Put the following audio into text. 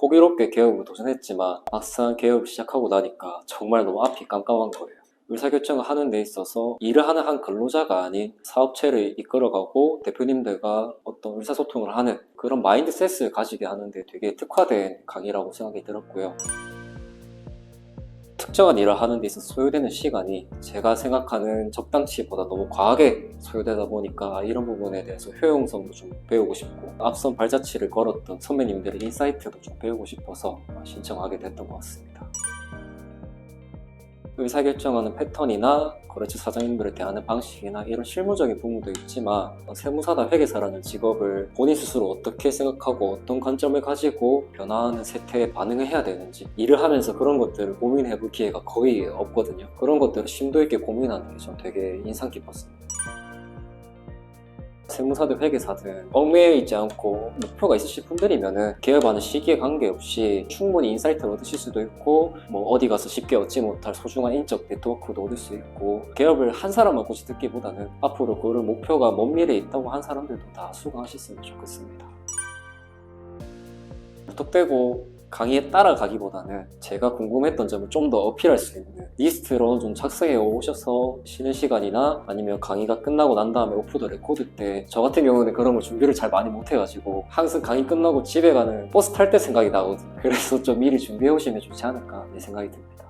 호기롭게 개업을 도전했지만 막상 개업을 시작하고 나니까 정말 너무 앞이 깜깜한 거예요. 의사결정을 하는 데 있어서 일을 하는 한 근로자가 아닌 사업체를 이끌어가고 대표님들과 어떤 의사소통을 하는 그런 마인드셋을 가지게 하는데 되게 특화된 강의라고 생각이 들었고요. 특정한 일을 하는 데 있어서 소요되는 시간이 제가 생각하는 적당치보다 너무 과하게 소요되다 보니까 이런 부분에 대해서 효용성도 좀 배우고 싶고 앞선 발자취를 걸었던 선배님들의 인사이트도 좀 배우고 싶어서 신청하게 됐던 것 같습니다. 의사결정하는 패턴이나 거래처 사장님들을 대하는 방식이나 이런 실무적인 부분도 있지만 세무사나 회계사라는 직업을 본인 스스로 어떻게 생각하고 어떤 관점을 가지고 변화하는 세태에 반응을 해야 되는지 일을 하면서 그런 것들을 고민해 볼 기회가 거의 없거든요. 그런 것들을 심도 있게 고민하는 게전 되게 인상 깊었습니다. 세무사든 회계사든 얽매여 있지 않고 목표가 있으신 분들이면은 개업하는 시기에 관계없이 충분히 인사이트를 얻으실 수도 있고 뭐 어디 가서 쉽게 얻지 못할 소중한 인적 네트워크도 얻을 수 있고 개업을 한 사람만 고시 듣기보다는 앞으로 그런 목표가 먼 미래에 있다고 한 사람들도 다 수긍하셨으면 좋겠습니다. 무턱대고 강의에 따라가기보다는 제가 궁금했던 점을 좀 더 어필할 수 있는 리스트로 좀 작성해 오셔서 쉬는 시간이나 아니면 강의가 끝나고 난 다음에 오프 더 레코드 때 저 같은 경우는 그런 걸 준비를 잘 많이 못 해가지고 항상 강의 끝나고 집에 가는 버스 탈 때 생각이 나거든요. 그래서 좀 미리 준비해 오시면 좋지 않을까 이 생각이 듭니다.